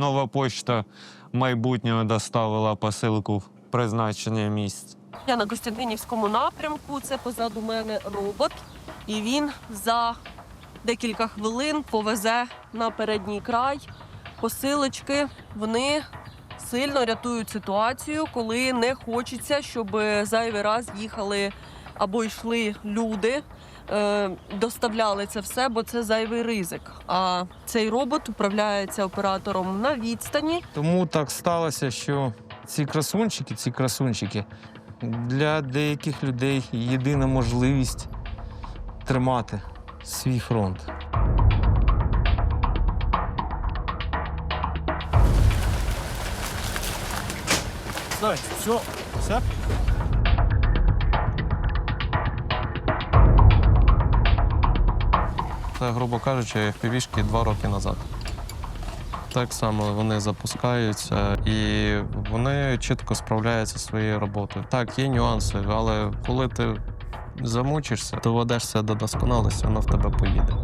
нова почта майбутнього доставила посилку в призначення місць. Я на Костянтинівському напрямку. Це позаду мене робот, і він за декілька хвилин повезе на передній край посилочки. Вони сильно рятують ситуацію, коли не хочеться, щоб зайвий раз їхали або йшли люди. е, Доставляли це все, бо це зайвий ризик. А цей робот управляється оператором на відстані. Тому так сталося, що ці красунчики, ці красунчики для деяких людей єдина можливість тримати свій фронт. Давай, все, все. Це, грубо кажучи, півішки два роки назад. Так само вони запускаються і вони чітко справляються зі своєю роботою. Так, є нюанси, але коли ти замучишся, доведешся до досконалості, воно в тебе поїде.